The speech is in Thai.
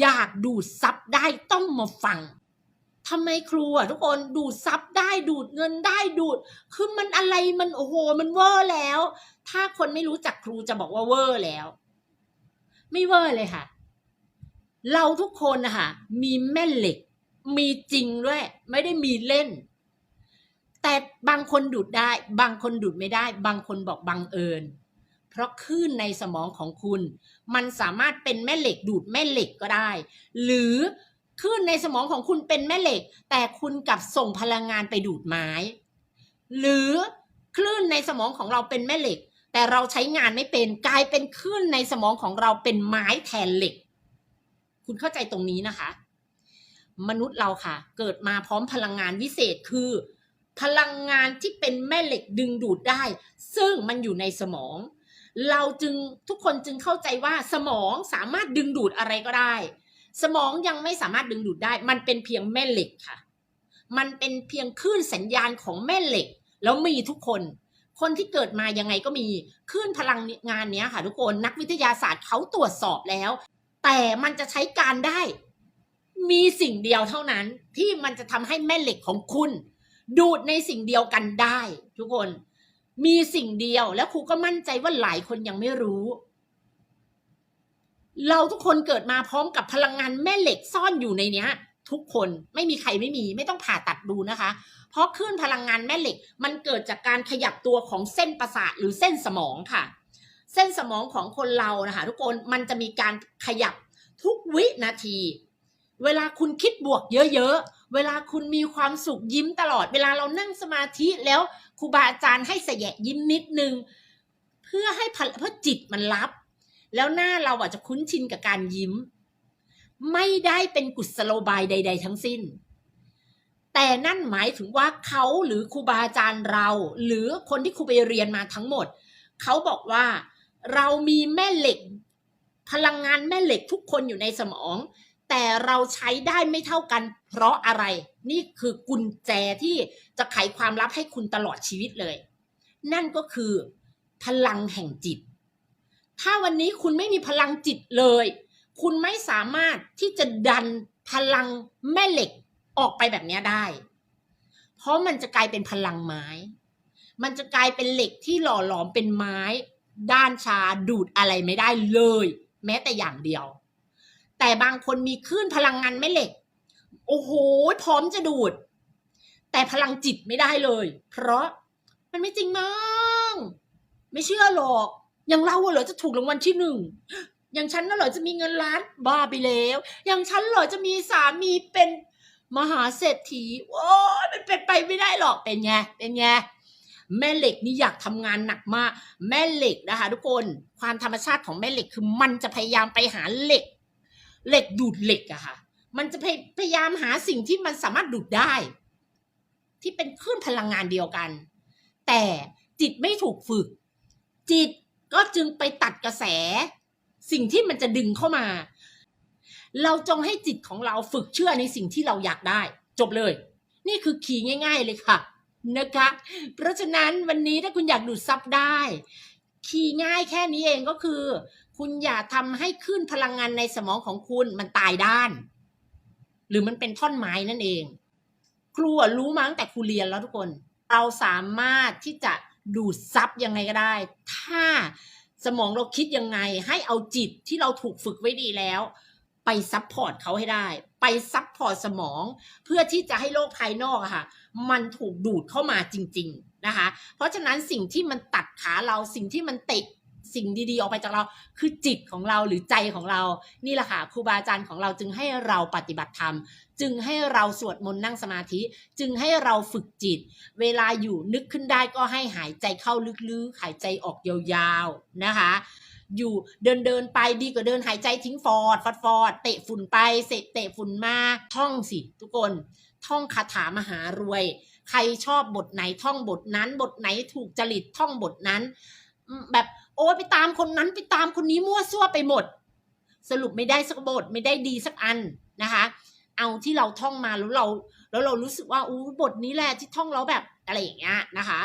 อยากดูดซับได้ต้องมาฟังทำไมครูอะทุกคนดูดซับได้ดูดเงินได้ดูด คือมันอะไรมันโอ้โหมันเวอร์แล้ว ถ้าคนไม่รู้จักครูจะบอกว่าเวอร์แล้ว ไม่เวอร์เลยค่ะ เราทุกคนนะคะมีแม่เหล็ก มีจริงด้วย ไม่ได้มีเล่น แต่บางคนดูดได้ บางคนดูดไม่ได้ บางคนบอกบังเอิญ ราะคลื่นในสมองของคุณ มันสามารถเป็นแม่เหล็กดูดแม่เหล็กก็ได้ หรือคลื่นในสมองของคุณเป็นแม่เหล็ก แต่คุณกลับส่งพลังงานไปดูดไม้ หรือคลื่นในสมองของเราเป็นแม่เหล็ก แต่เราใช้งานไม่เป็นกลายเป็นคลื่นในสมองของเราเป็นไม้แทนเหล็ก คุณเข้าใจตรงนี้นะคะ มนุษย์เราค่ะ เกิดมาพร้อมพลังงานวิเศษคือ พลังงานที่เป็นแม่เหล็กดึงดูดได้ ซึ่งมันอยู่ในสมอง เราจึงทุกคนจึงเข้าใจว่าสมองสามารถดึงดูดอะไรก็ได้ สมองยังไม่สามารถดึงดูดได้ มันเป็นเพียงแม่เหล็กค่ะ มันเป็นเพียงคลื่นสัญญาณของแม่เหล็ก แล้วมีทุกคน คนที่เกิดมายังไงก็มีคลื่นพลังงานเนี้ยค่ะ ทุกคนนักวิทยาศาสตร์เขาตรวจสอบแล้ว แต่มันจะใช้การได้ มีสิ่งเดียวเท่านั้นที่มันจะทำให้แม่เหล็กของคุณ ดูดในสิ่งเดียวกันได้ ทุกคน มีสิ่งเดียวแล้วครูก็มั่นใจว่าหลายคนยังไม่รู้ เราทุกคนเกิดมาพร้อมกับพลังงานแม่เหล็กซ่อนอยู่ในเนี้ย ทุกคนไม่มีใครไม่มี ไม่ต้องผ่าตัดดูนะคะ เพราะคลื่นพลังงานแม่เหล็ก มันเกิดจากการขยับตัวของเส้นประสาทหรือเส้นสมองค่ะ เส้นสมองของคนเรานะคะทุกคนมันจะมีการขยับทุกวินาที เวลาคุณคิดบวกเยอะๆ เวลาคุณมีความสุขยิ้มตลอด เวลาเรานั่งสมาธิแล้วครูบาอาจารย์ให้แสยะยิ้มนิดนึง เพื่อให้เพื่อจิตมันรับ แล้วหน้าเราอาจจะคุ้นชินกับการยิ้ม ไม่ได้เป็นกุศโลบายใด ๆ ทั้งสิ้น แต่นั่นหมายถึงว่าเขาหรือครูบาอาจารย์เรา หรือคนที่ครูไปเรียนมาทั้งหมด เขาบอกว่าเรามีแม่เหล็ก พลังงานแม่เหล็กทุกคนอยู่ในสมอง แต่เราใช้ได้ไม่เท่ากัน เพราะอะไร นี่คือกุญแจที่จะไขความลับให้คุณตลอดชีวิตเลย นั่นก็คือ พลังแห่งจิต ถ้าวันนี้คุณไม่มีพลังจิตเลย คุณไม่สามารถที่จะดันพลังแม่เหล็กออกไปแบบนี้ได้ เพราะมันจะกลายเป็นพลังไม้ มันจะกลายเป็นเหล็กที่หล่อหลอมเป็นไม้ ด้านชาดูดอะไรไม่ได้เลย แม้แต่อย่างเดียว แต่บางคนมีคลื่นพลังงานแม่เหล็ก โอ้โห พร้อมจะดูด แต่พลังจิตไม่ได้เลย เพราะมันไม่จริงมั้งไม่เชื่อหรอกอย่างเราเหรอจะถูกรางวัลที่หนึ่งอย่างฉันน่ะเหรอจะมีเงินล้านบ้าไปแล้ว อย่างฉันเหรอจะมีสามีเป็นมหาเศรษฐีโอ้ยมันเป็นไปไม่ได้หรอกเป็นไงเป็นไงแม่เหล็กนี่อยากทำงานหนักมาก แม่เหล็กนะคะ ทุกคนความธรรมชาติของแม่เหล็กคือมันจะพยายามไปหาเหล็ก เหล็กดูดเหล็กอะค่ะ มันจะพยายามหาสิ่งที่มันสามารถดูดได้ ที่เป็นคลื่นพลังงานเดียวกัน แต่จิตไม่ถูกฝึก จิตก็จึงไปตัดกระแส สิ่งที่มันจะดึงเข้ามา เราจงให้จิตของเราฝึกเชื่อในสิ่งที่เราอยากได้ จบเลย นี่คือขีง่าย ๆเลยค่ะนะคะ เพราะฉะนั้นวันนี้ถ้าคุณอยากดูดซับได้ คีย์ง่ายแค่นี้เองก็คือ คุณอย่าทำให้ขึ้นพลังงานในสมองของคุณมันตายด้าน หรือมันเป็นท่อนไม้นั่นเอง ครูรู้มาตั้งแต่ครูเรียนแล้วทุกคน เราสามารถที่จะดูดซับยังไงก็ได้ ถ้าสมองเราคิดยังไง ให้เอาจิตที่เราถูกฝึกไว้ดีแล้ว ไปซับพอร์ตเขาให้ได้ ไปซับพอร์ตสมอง เพื่อที่จะให้โลกภายนอกค่ะ มันถูกดูดเข้ามาจริง ๆนะคะ เพราะฉะนั้นสิ่งที่มันตัดขาเราสิ่งที่มันเตะ สิ่งดีๆ ออกไปจากเราคือจิตของเราหรือใจของเรา นี่แหละค่ะครูบาอาจารย์ของเราจึงให้เราปฏิบัติธรรม จึงให้เราสวดมนต์นั่งสมาธิ จึงให้เราฝึกจิต เวลาอยู่นึกขึ้นได้ก็ให้หายใจเข้าลึกๆ หายใจออกยาวๆนะคะอยู่เดินเดินๆไปดีกว่าเดินหายใจทิ้งฟอดฟอดฟอดเตะฝุ่นไปเสะเตะฝุ่นมาท่องสิ ทุกคนท่องคาถามหารวย ใครชอบบทไหนท่องบทนั้น บทไหนถูกจริตท่องบทนั้น แบบ โอ้ยไปตามคนนั้นไปตามคนนี้มั่วซั่วไปหมด สรุปไม่ได้สักบทไม่ได้ดีสักอันนะคะ เอาที่เราท่องมาแล้วเรา แล้วเรารู้สึกว่าอู้บทนี้แหละที่ท่องแล้วแบบอะไรอย่างเงี้ยนะคะ